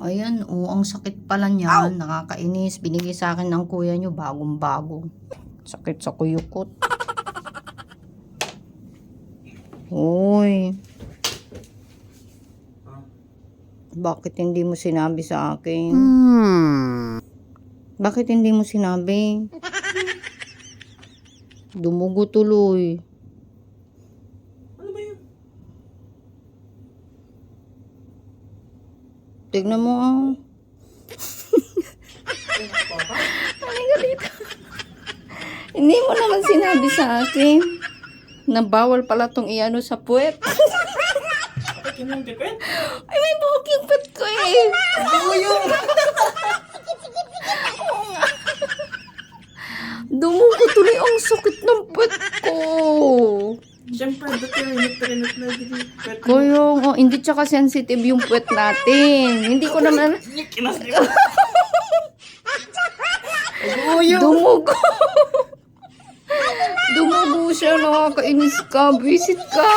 Ayan, oh, ang sakit pala niyan. Nakakainis. Binigay sa akin ng kuya niyo, bagong-bago. Sakit sa kuyukot. Uy. Bakit hindi mo sinabi sa akin? Bakit hindi mo sinabi? Dumugo tuloy. Tignan mo ah. Halika dito. Hindi mo naman sinabi sa akin na bawal pala tong iano sa puwet. Ay, may buhok yung puwet ko eh. Oo yun! Dumugo tuloy ang sakit ng puwet ko. Siyempre, dati rinit na mo. Kuya, oh, hindi tsaka sensitive yung puwet natin. Hindi ko naman Kinas niyo. Oo yun! dumugo. Dumugo siya, nakakainis ka. Visit ka.